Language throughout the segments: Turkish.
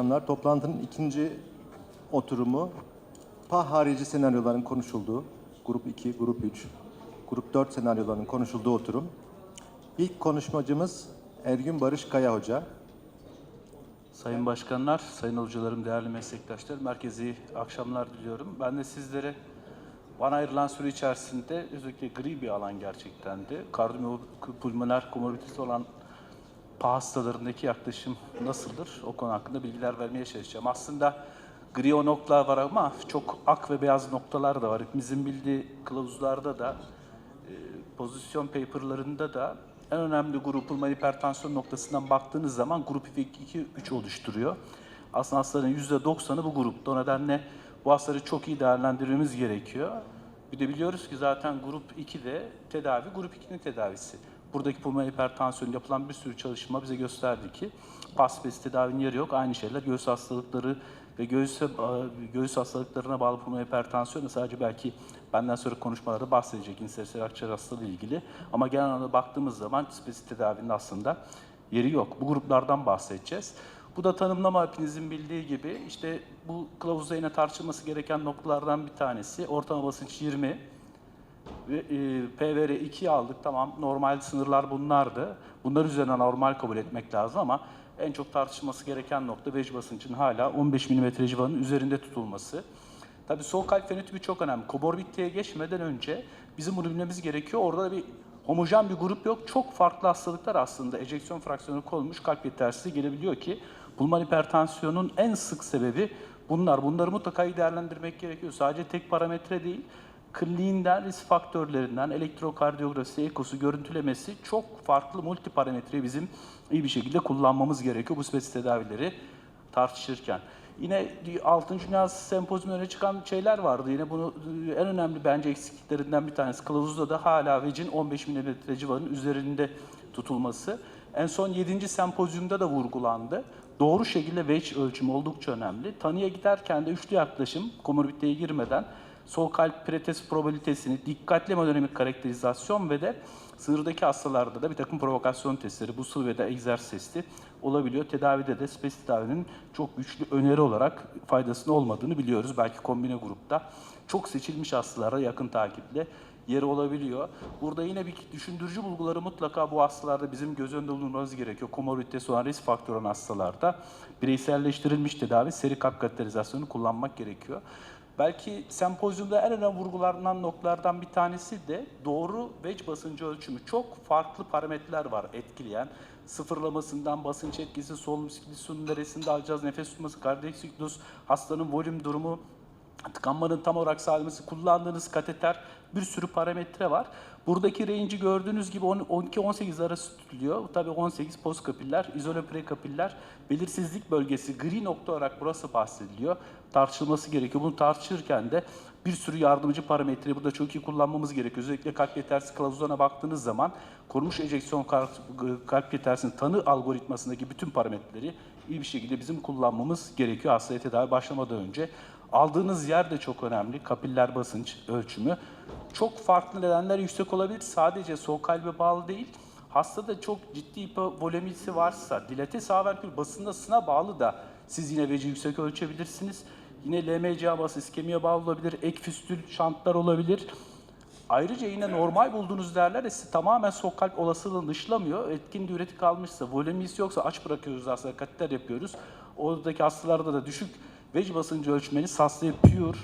Başkanlar, Toplantının ikinci oturumu PAH harici senaryoların konuşulduğu, grup 2, grup 3, grup 4 senaryoların konuşulduğu oturum. İlk konuşmacımız Ergün Barış Kaya Hoca. Sayın başkanlar, sayın hocalarım, değerli meslektaşlarım, merkezi akşamlar diliyorum. Ben de sizlere bana ayrılan süre içerisinde özellikle gri bir alan gerçekten de kardiyopulmoner komorbiditesi olan PA hastalarındaki yaklaşım nasıldır? O konu hakkında bilgiler vermeye çalışacağım. Aslında gri o noktalar var ama çok ak ve beyaz noktalar da var. Hepimizin bildiği kılavuzlarda da e, pozisyon paperlarında da en önemli grup pulmoner hipertansiyon noktasından baktığınız zaman grup 2 3 oluşturuyor. Aslında hastaların %90'ı bu grupta. O nedenle bu hastaları çok iyi değerlendirmemiz gerekiyor. Bir de biliyoruz ki zaten grup 2'de tedavi grup 2'nin tedavisi. Buradaki pulmoner hipertansiyon yapılan bir sürü çalışma bize gösterdi ki paspes tedavinin yeri yok. Aynı şeyler göğüs hastalıkları ve göğüs, göğüs hastalıklarına bağlı pulmoner hipertansiyon sadece belki benden sonra konuşmalarda bahsedecek insersel akciğer hastalığı ile ilgili. Ama genel anlamda baktığımız zaman spesifik tedavinin aslında yeri yok. Bu gruplardan bahsedeceğiz. Bu da tanımlama hepinizin bildiği gibi işte bu kılavuzda yine tartışılması gereken noktalardan bir tanesi. Ortalama basınç 20, ve e, PVR 2'yi aldık. Tamam normal sınırlar bunlardı. Bunlar üzerine normal kabul etmek lazım ama en çok tartışılması gereken nokta vej basıncının hala 15 mm civarının üzerinde tutulması. Tabii sol kalp fenotipi çok önemli. Komorbiditeye geçmeden önce bizim bunu bilmemiz gerekiyor. Orada da bir homojen bir grup yok. Çok farklı hastalıklar aslında ejeksiyon fraksiyonu konulmuş kalp yetersizliği gelebiliyor ki pulmoner hipertansiyonun en sık sebebi bunlar. Bunları mutlaka iyi değerlendirmek gerekiyor. Sadece tek parametre değil kliniğinden, risk faktörlerinden, elektrokardiyografisi, ekosu, görüntülemesi çok farklı multiparametreyi bizim iyi bir şekilde kullanmamız gerekiyor bu spesifik tedavileri tartışırken. Yine 6. Dünya Sempozyumu öne çıkan şeyler vardı. Yine bunu en önemli bence eksikliklerinden bir tanesi. Kılavuzda da hala vecin 15 mm civarının üzerinde tutulması. En son 7. sempozyumda da vurgulandı. Doğru şekilde veç ölçümü oldukça önemli. Tanıya giderken de üçlü yaklaşım, komorbiditeye girmeden sol kalp pretest probabilitesini, dikkatli hemodinamik karakterizasyon ve de sınırdaki hastalarda da bir takım provokasyon testleri, bu sıvı ve de egzersiz olabiliyor. Tedavide de spesifik tedavinin çok güçlü öneri olarak faydasının olmadığını biliyoruz. Belki kombine grupta çok seçilmiş hastalara yakın takiple yeri olabiliyor. Burada yine bir düşündürücü bulguları mutlaka bu hastalarda bizim göz önünde bulundurmamız gerekiyor. Komorbiditesi olan risk faktörü olan hastalarda bireyselleştirilmiş tedavi, seri kalp kateterizasyonu kullanmak gerekiyor. Belki sempozyumda en önemli vurgulanan noktalardan bir tanesi de doğru veç basıncı ölçümü. Çok farklı parametreler var etkileyen. Sıfırlamasından basınç etkisi, solunum siklusunun neresinde alacağız, nefes tutması, kardiyak siklus, hastanın volüm durumu, tıkanmanın tam olarak sağlaması, kullandığınız kateter bir sürü parametre var. Buradaki range'i gördüğünüz gibi 12-18 arası tutuluyor. Tabii 18 post kapiller, izole prekapiller, belirsizlik bölgesi, gri nokta olarak burası bahsediliyor. Tartışılması gerekiyor. Bunu tartışırken de bir sürü yardımcı parametreyi burada çok iyi kullanmamız gerekiyor. Özellikle kalp yetersiz kılavuzlarına baktığınız zaman korunmuş ejeksiyon kalp yetersizliğinin tanı algoritmasındaki bütün parametreleri iyi bir şekilde bizim kullanmamız gerekiyor hastaya tedavi başlamadan önce. Aldığınız yer de çok önemli. Kapiller basınç ölçümü. Çok farklı nedenler yüksek olabilir. Sadece sol kalbe bağlı değil. Hastada çok ciddi hipovolemisi varsa, dilate sağventrikül basındasına bağlı da siz yine veci yüksek ölçebilirsiniz. Yine LMCA bası iskemiye bağlı olabilir, ek füstül şantlar olabilir. Ayrıca yine normal bulduğunuz değerler de tamamen sol kalp olasılığını dışlamıyor. Etkin diüretik almışsa, volemisi yoksa aç bırakıyoruz aslında, kateter yapıyoruz. Oradaki hastalarda da düşük vec basıncı ölçmeniz hastayı pure,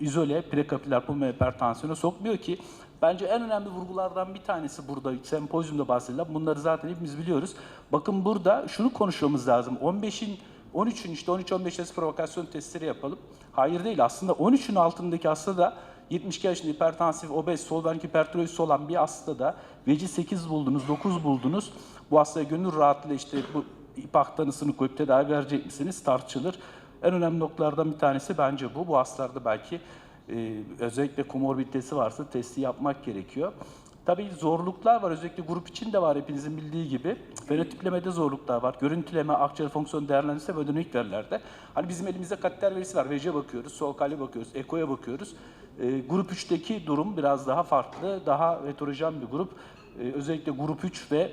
izole, prekapiler pulmoner hipertansiyona sokmuyor ki bence en önemli vurgulardan bir tanesi burada sempozyumda bahsedilen. Bunları zaten hepimiz biliyoruz. Bakın burada şunu konuşmamız lazım. 15'in 13'ün işte 13-15 arası provokasyon testleri yapalım. Hayır değil aslında 13'ün altındaki hasta da 72 yaşında hipertansif, obez, sol ventrikül hipertirozisi olan bir hastada veci 8 buldunuz, 9 buldunuz. Bu hastaya gönül rahatlığıyla işte bu ipak tanısını koyup tedavi verecek misiniz tartışılır. En önemli noktalardan bir tanesi bence bu. Bu hastalarda belki e, özellikle komorbiditesi varsa testi yapmak gerekiyor. Tabii zorluklar var. Özellikle grup için de var hepinizin bildiği gibi. Fenotiplemede zorluklar var. Görüntüleme, akciğer fonksiyonu değerlendirse ve ödenik verilerde. Hani bizim elimizde kateter verisi var. VC bakıyoruz, sol kalbe bakıyoruz, ekoya bakıyoruz. E, grup 3'teki durum biraz daha farklı. Daha heterojen bir grup. E, özellikle grup 3 ve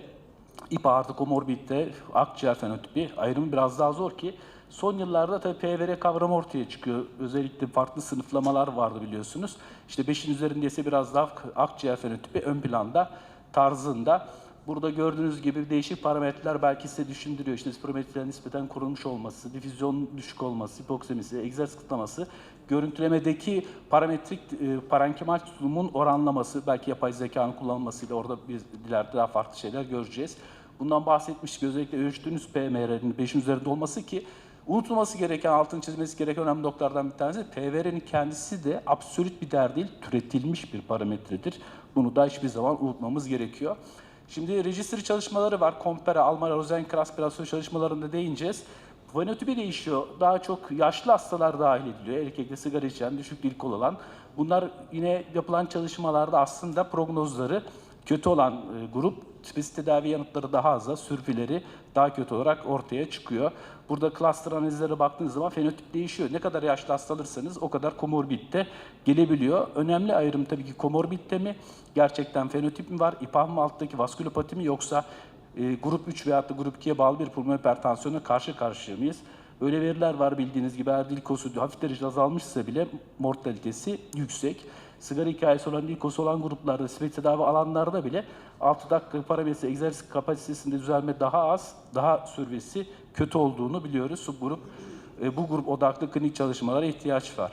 İPA artı komorbitte akciğer fenotipi ayrımı biraz daha zor ki Son yıllarda tabii PVR kavramı ortaya çıkıyor. Özellikle farklı sınıflamalar vardı biliyorsunuz. İşte 5'in üzerinde ise biraz daha akciğer fenotipi ön planda tarzında. Burada gördüğünüz gibi değişik parametreler belki size düşündürüyor. İşte spirometriden nispeten korunmuş olması, difüzyon düşük olması, hipoksemisi, egzersiz kıtlaması, görüntülemedeki parametrik e, parenkimal tutulumun oranlaması, belki yapay zekanın kullanılmasıyla orada biz ileride daha farklı şeyler göreceğiz. Bundan bahsetmiştik. Özellikle ölçtüğünüz PMR'nin 5'in üzerinde olması ki unutulması gereken, altını çizmesi gereken önemli noktalardan bir tanesi PVR'nin kendisi de absolut bir değer değil, türetilmiş bir parametredir. Bunu da hiçbir zaman unutmamız gerekiyor. Şimdi registry çalışmaları var. Compare, Almanya, Rosenkranz operasyonu çalışmalarında değineceğiz. Fenotipi değişiyor. Daha çok yaşlı hastalar dahil ediliyor. Erkekte sigara içen, düşük ilkol olan. Bunlar yine yapılan çalışmalarda aslında prognozları kötü olan e, grup spesifik tedavi yanıtları daha azsa, sürfileri daha kötü olarak ortaya çıkıyor. Burada cluster analizlere baktığınız zaman fenotip değişiyor. Ne kadar yaşlı hasta alırsanız o kadar komorbitte gelebiliyor. Önemli ayrım tabii ki komorbitte mi, gerçekten fenotip mi var, İPAH mı alttaki vaskülopati mi yoksa e, grup 3 veyahut da grup 2'ye bağlı bir pulmoner hipertansiyona karşı karşıya mıyız? Böyle veriler var bildiğiniz gibi eğer dilkosu hafif derecede azalmışsa bile mortalitesi yüksek. Sigara hikayesi olan dilkosu olan gruplarda, spesifik tedavi alanlarda bile 6 dakika parametre egzersiz kapasitesinde düzelme daha az, daha sürvesi kötü olduğunu biliyoruz. Subgrup, e, bu grup odaklı klinik çalışmalara ihtiyaç var.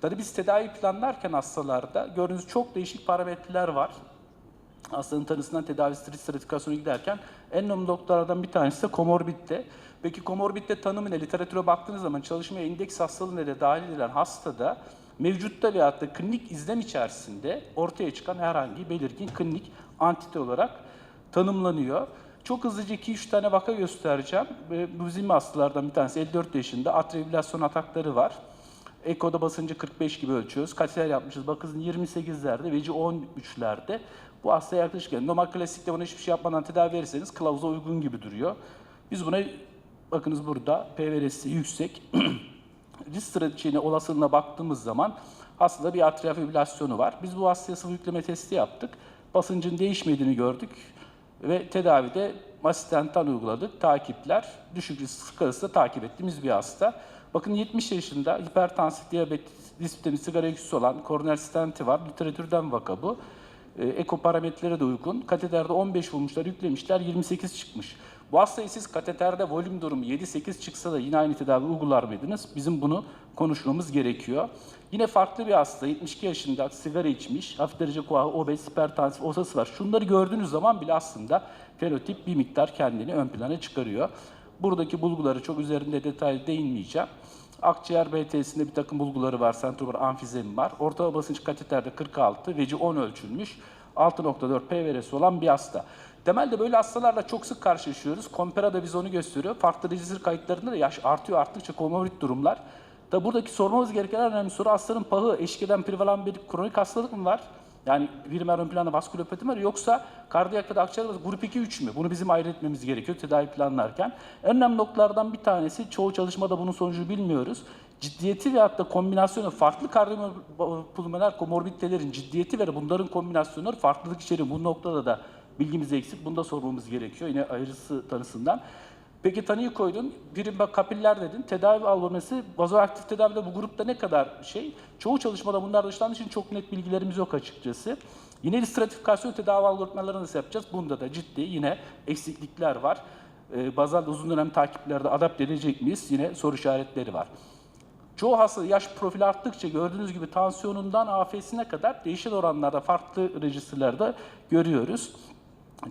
Tabii biz tedavi planlarken hastalarda gördüğünüz çok değişik parametreler var hastanın tanısından tedavisi stratifikasyona giderken en önemli noktalardan bir tanesi de komorbitte. Peki komorbitte tanımı ne? Literatüre baktığınız zaman çalışmaya indeks hastalığına da dahil edilen hastada mevcutta veyahut da klinik izlem içerisinde ortaya çıkan herhangi belirgin klinik antite olarak tanımlanıyor. Çok hızlıca 2-3 tane vaka göstereceğim. Bu bizim hastalardan bir tanesi 54 yaşında atribulasyon atakları var. Eko'da basıncı 45 gibi ölçüyoruz. Kateter yapmışız. Bakın 28'lerde, veci 13'lerde. Bu hastaya yaklaşık yani normal klasikte buna hiçbir şey yapmadan tedavi verirseniz kılavuza uygun gibi duruyor. Biz buna bakınız burada PVR'si yüksek. Risk stratejine olasılığına baktığımız zaman hastada bir atrial fibrilasyonu var. Biz bu hastaya sıvı yükleme testi yaptık. Basıncın değişmediğini gördük ve tedavide asistentan uyguladık. Takipler, düşük risk skalası takip ettiğimiz bir hasta. Bakın 70 yaşında hipertansif diyabet, disptemi, sigara öyküsü olan koroner stenti var. Literatürden vaka bu. E, eko parametrelere de uygun. Kateterde 15 bulmuşlar, yüklemişler, 28 çıkmış. Bu hastayı siz kateterde volüm durumu 7-8 çıksa da yine aynı tedavi uygular mıydınız? Bizim bunu konuşmamız gerekiyor. Yine farklı bir hasta, 72 yaşında sigara içmiş, hafif derece kuahı, obez, hipertansif, osası var. Şunları gördüğünüz zaman bile aslında fenotip bir miktar kendini ön plana çıkarıyor. Buradaki bulguları çok üzerinde detaylı değinmeyeceğim. Akciğer BT'sinde bir takım bulguları var, sentromer amfizemi var. Ortalama basınç kateterde 46, veci 10 ölçülmüş. 6.4 PVR'si olan bir hasta. Temelde böyle hastalarla çok sık karşılaşıyoruz. Compera da biz onu gösteriyor. Farklı register kayıtlarında da yaş artıyor arttıkça komorbid durumlar. Tabi buradaki sormamız gereken en önemli soru hastanın pahı eşlik eden bir kronik hastalık mı var? Yani primer ön planda vaskülopati mi var yoksa kardiyak ya da akciğer grup 2 3 mü? Bunu bizim ayrı etmemiz gerekiyor tedavi planlarken. En önemli noktalardan bir tanesi çoğu çalışmada bunun sonucu bilmiyoruz. Ciddiyeti ve hatta kombinasyonu farklı kardiyopulmoner komorbiditelerin ciddiyeti ve bunların kombinasyonları farklılık içeriyor. Bu noktada da bilgimiz eksik. Bunu da sormamız gerekiyor yine ayrısı tanısından. Peki tanıyı koydun, birim bak kapiller dedin, tedavi algoritması, vazoaktif tedavide bu grupta ne kadar şey? Çoğu çalışmada bunlar dışlandığı için çok net bilgilerimiz yok açıkçası. Yine stratifikasyon tedavi algoritmalarını nasıl yapacağız? Bunda da ciddi yine eksiklikler var. Ee, bazal uzun dönem takiplerde adapte edecek miyiz? Yine soru işaretleri var. Çoğu hasta yaş profili arttıkça gördüğünüz gibi tansiyonundan AFS'ine kadar değişen oranlarda farklı registerlerde görüyoruz.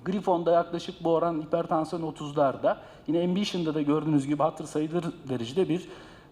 Grifon'da yaklaşık bu oran hipertansiyon 30'larda. Yine Ambition'da da gördüğünüz gibi hatır sayılır derecede bir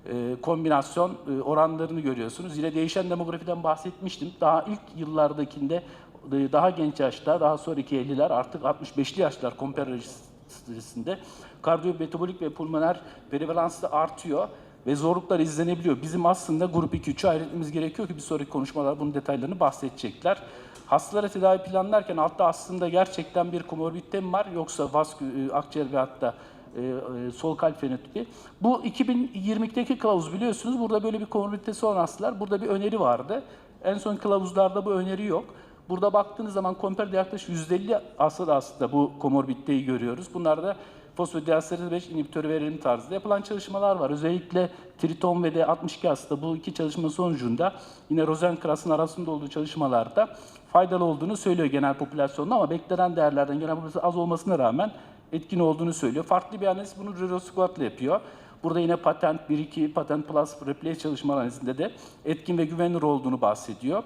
e, kombinasyon e, oranlarını görüyorsunuz. Yine değişen demografiden bahsetmiştim. Daha ilk yıllardakinde e, daha genç yaşta, daha sonraki 50'ler artık 65'li yaşlar komper registrisinde kardiyometabolik ve pulmoner prevalans artıyor ve zorluklar izlenebiliyor. Bizim aslında grup 2-3'ü ayrılmamız gerekiyor ki bir sonraki konuşmalar bunun detaylarını bahsedecekler. Hastalara tedavi planlarken altta aslında gerçekten bir komorbidite mi var yoksa vaskü, e, akciğer ve hatta e, e, sol kalp fenotipi. Bu 2020'deki kılavuz biliyorsunuz. Burada böyle bir komorbiditesi olan hastalar. Burada bir öneri vardı. En son kılavuzlarda bu öneri yok. Burada baktığınız zaman Komper'de yaklaşık %50 aslında aslında bu komorbiditeyi görüyoruz. Bunlarda fosfodiesteraze 5 inhibitörü verelim tarzında yapılan çalışmalar var. Özellikle Triton ve de 62 aslında bu iki çalışma sonucunda yine Rosenkrantz arasında olduğu çalışmalarda faydalı olduğunu söylüyor genel popülasyonda ama beklenen değerlerden genel popülasyon az olmasına rağmen etkin olduğunu söylüyor. Farklı bir analiz bunu Squat'la yapıyor. Burada yine patent 1-2, patent plus replace çalışma analizinde de etkin ve güvenilir olduğunu bahsediyor.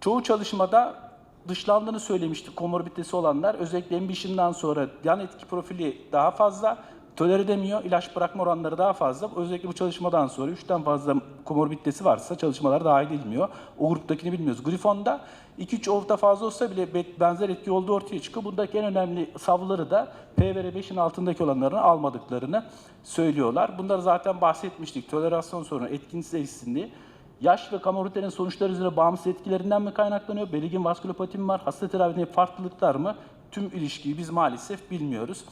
Çoğu çalışmada dışlandığını söylemiştik komorbiditesi olanlar. Özellikle Ambition'dan sonra yan etki profili daha fazla, tolere edemiyor, ilaç bırakma oranları daha fazla. Özellikle bu çalışmadan sonra 3'ten fazla komorbiditesi varsa çalışmalar dahil edilmiyor. O gruptakini bilmiyoruz. Grifon'da 2-3 ovda fazla olsa bile be- benzer etki olduğu ortaya çıkıyor. Buradaki en önemli savları da PVR5'in altındaki olanların almadıklarını söylüyorlar. Bunları zaten bahsetmiştik. Tolerasyon sorunu, etkinsiz eksikliği, Yaş ve kamorbidlerin sonuçları üzerine bağımsız etkilerinden mi kaynaklanıyor? Belirgin vaskülopati mi var? Hasta tedavisinde farklılıklar mı? Tüm ilişkiyi biz maalesef bilmiyoruz.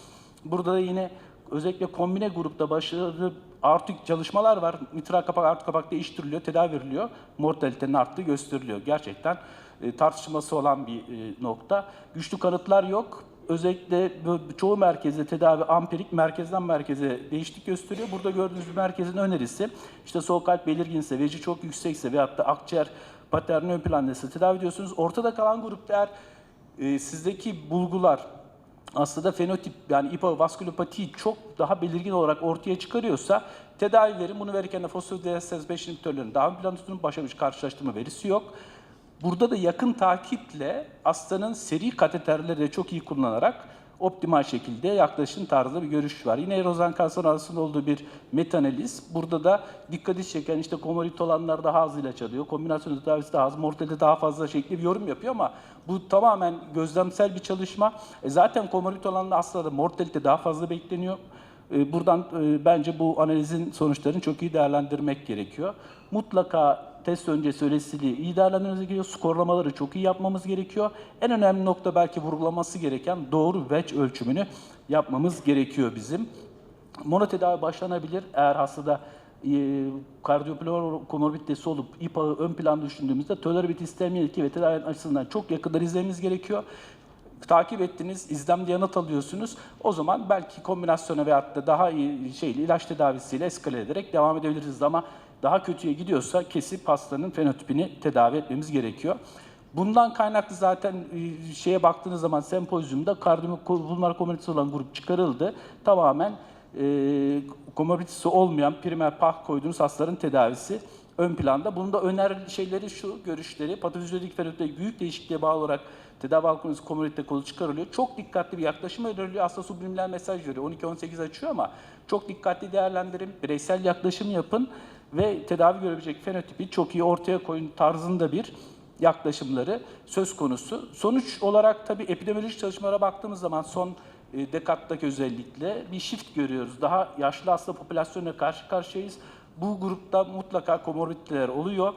Burada da yine özellikle kombine grupta başarılı artık çalışmalar var. Mitral kapak, artı kapak değiştiriliyor, tedavi veriliyor. Mortalitenin arttığı gösteriliyor. Gerçekten e, tartışması olan bir e, nokta. Güçlü kanıtlar yok. Özellikle çoğu merkezde tedavi ampirik merkezden merkeze değişiklik gösteriyor. Burada gördüğünüz bir merkezin önerisi işte sol kalp belirginse, veci çok yüksekse veyahut da akciğer paterni ön plandaysa tedavi ediyorsunuz. Ortada kalan grupta eğer e, sizdeki bulgular aslında fenotip yani hipovaskülopatiyi çok daha belirgin olarak ortaya çıkarıyorsa tedavi verin. Bunu verirken de fosfodiesterase 5 inhibitörlerini daha ön planda tutun. Başka bir karşılaştırma verisi yok. Burada da yakın takiple hastanın seri kateterleri de çok iyi kullanarak optimal şekilde yaklaşım tarzda bir görüş var. Yine Rosenkrantz arasında olduğu bir metanaliz. Burada da dikkati çeken işte komorbid olanlar daha az ilaç alıyor. Kombinasyon tedavisi daha az, mortalite daha fazla şekli bir yorum yapıyor ama bu tamamen gözlemsel bir çalışma. E zaten komorbid olanlar aslında mortalite daha fazla bekleniyor. E, Buradan e, bence bu analizin sonuçlarını çok iyi değerlendirmek gerekiyor. Mutlaka test öncesi öylesiliği iyi değerlendirmemiz gerekiyor. Skorlamaları çok iyi yapmamız gerekiyor. En önemli nokta belki vurgulaması gereken doğru wedge ölçümünü yapmamız gerekiyor bizim. Monotedavi başlanabilir eğer hastada e, kardiyopulmonal komorbiditesi olup İPA'yı ön planda düşündüğümüzde tolerability istenmeyen etki ve tedavi açısından çok yakından izlememiz gerekiyor takip ettiniz, izlemde yanıt alıyorsunuz. O zaman belki kombinasyona veyahut da daha iyi şeyli ilaç tedavisiyle eskale ederek devam edebiliriz ama daha kötüye gidiyorsa kesip hastanın fenotipini tedavi etmemiz gerekiyor. Bundan kaynaklı zaten e, şeye baktığınız zaman sempozyumda kardiyopulmoner komünitesi olan grup çıkarıldı. Tamamen e, komorbiditesi olmayan primer PAH koyduğunuz hastaların tedavisi ön planda. Bunun da önerili şeyleri şu, görüşleri, patolojik fenotipte büyük değişikliğe bağlı olarak tedavi alkolojisi komünite kolu çıkarılıyor. Çok dikkatli bir yaklaşım öneriliyor. Aslında subliminal mesaj veriyor. 12-18 açıyor ama çok dikkatli değerlendirin, bireysel yaklaşım yapın ve tedavi görebilecek fenotipi çok iyi ortaya koyun tarzında bir yaklaşımları söz konusu. Sonuç olarak tabii epidemiolojik çalışmalara baktığımız zaman son e, dekattaki özellikle bir shift görüyoruz. Daha yaşlı hasta popülasyonla karşı karşıyayız. Bu grupta mutlaka komorbiditeler oluyor.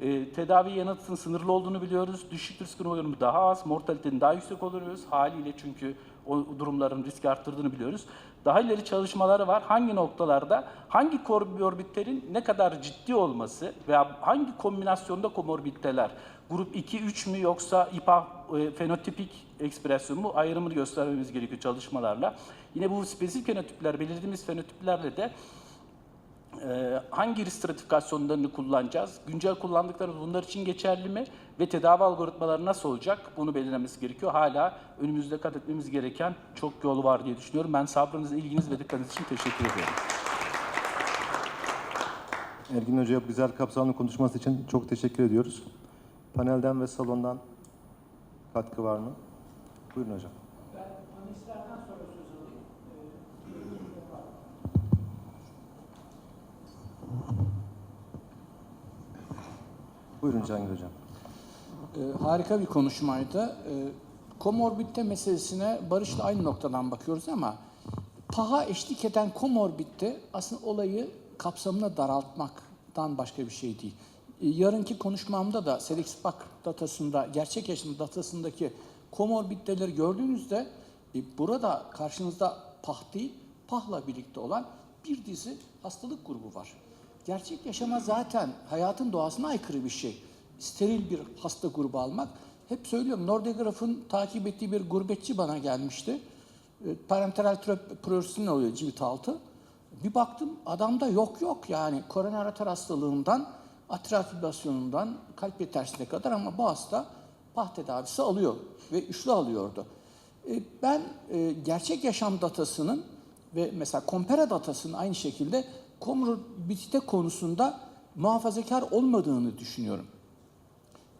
E, tedavi yanıtının sınırlı olduğunu biliyoruz. Düşük risk oranı daha az, mortalitenin daha yüksek olduğunu biliyoruz. Haliyle çünkü o durumların riski arttırdığını biliyoruz. Daha ileri çalışmaları var. Hangi noktalarda, hangi komorbidlerin ne kadar ciddi olması veya hangi kombinasyonda komorbiditeler, grup 2-3 mü yoksa İPA e, fenotipik ekspresyon mu ayrımını göstermemiz gerekiyor çalışmalarla. Yine bu spesifik fenotipler, belirlediğimiz fenotiplerle de ee, hangi stratifikasyonlarını kullanacağız? Güncel kullandıklarımız bunlar için geçerli mi? Ve tedavi algoritmaları nasıl olacak? Bunu belirlemesi gerekiyor. Hala önümüzde kat etmemiz gereken çok yol var diye düşünüyorum. Ben sabrınız, ilginiz ve dikkatiniz için teşekkür ediyorum. Ergin Hoca'ya güzel kapsamlı konuşması için çok teşekkür ediyoruz. Panelden ve salondan katkı var mı? Buyurun hocam. Buyurun Cangir Hocam. Ee, harika bir konuşmaydı. Ee, komorbidite meselesine Barış'la aynı noktadan bakıyoruz ama paha eşlik eden komorbidite aslında olayı kapsamına daraltmaktan başka bir şey değil. Ee, yarınki konuşmamda da Selexpac datasında, gerçek yaşam datasındaki komorbiditeleri gördüğünüzde e, burada karşınızda pah değil, pahla birlikte olan bir dizi hastalık grubu var. Gerçek yaşama zaten hayatın doğasına aykırı bir şey. steril bir hasta grubu almak. Hep söylüyorum Nordegraf'ın takip ettiği bir gurbetçi bana gelmişti. E, Parenteral prolapsin oluyor cilt altı. Bir baktım adamda yok yok yani koroner arter hastalığından, atrial kalp yetersizliğine kadar ama bu hasta PAH tedavisi alıyor ve üçlü alıyordu. E, Ben e, gerçek yaşam datasının ve mesela Compera datasının aynı şekilde komorbidite konusunda muhafazakar olmadığını düşünüyorum.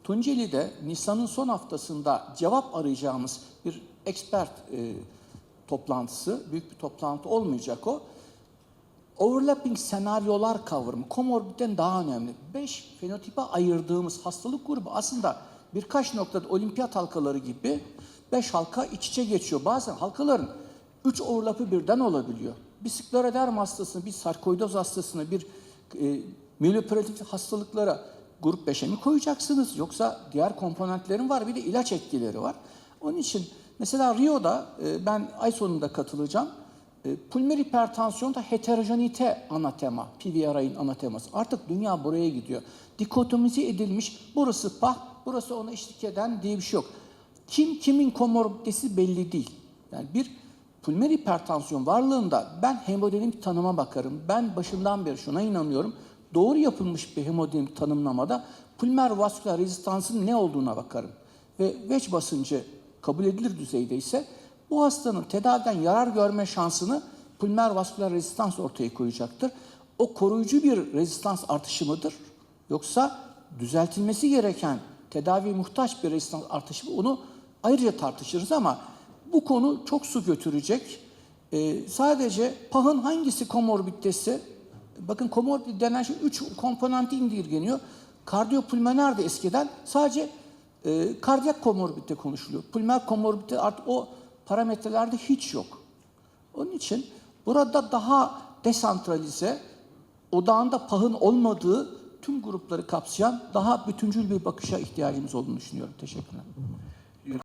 Tunceli'de Nisan'ın son haftasında cevap arayacağımız bir expert e, toplantısı, büyük bir toplantı olmayacak o. Overlapping senaryolar kavramı komorbidden daha önemli. Beş fenotipe ayırdığımız hastalık grubu aslında birkaç noktada olimpiyat halkaları gibi beş halka iç içe geçiyor. Bazen halkaların üç overlapı birden olabiliyor. Bir skleroderm hastasını, bir sarkoidoz hastasını, bir e, myeloproliferif hastalıklara grup 5'e mi koyacaksınız? Yoksa diğer komponentlerin var bir de ilaç etkileri var. Onun için mesela Rio'da e, ben ay sonunda katılacağım. E, pulmoner hipertansiyonda heterojenite ana tema, PVRI'nin ana teması. Artık dünya buraya gidiyor. Dikotomize edilmiş, burası PAH, burası ona eşlik eden diye bir şey yok. Kim kimin komorbidesi belli değil. Yani bir pulmoner hipertansiyon varlığında ben hemodinamik tanıma bakarım. Ben başından beri şuna inanıyorum. Doğru yapılmış bir hemodinamik tanımlamada pulmoner vasküler rezistansın ne olduğuna bakarım. Ve veç basıncı kabul edilir düzeyde ise bu hastanın tedaviden yarar görme şansını pulmoner vasküler rezistans ortaya koyacaktır. O koruyucu bir rezistans artışı mıdır? Yoksa düzeltilmesi gereken tedavi muhtaç bir rezistans artışı mı? Onu ayrıca tartışırız ama bu konu çok su götürecek. Ee, sadece PAH'ın hangisi komorbiditesi? Bakın komorbid denen şey üç komponenti indirgeniyor. Kardiyopulmoner de eskiden sadece e, kardiyak komorbidite konuşuluyor. Pulmoner komorbidite artık o parametrelerde hiç yok. Onun için burada daha desantralize, odağında pahın olmadığı tüm grupları kapsayan daha bütüncül bir bakışa ihtiyacımız olduğunu düşünüyorum. Teşekkürler.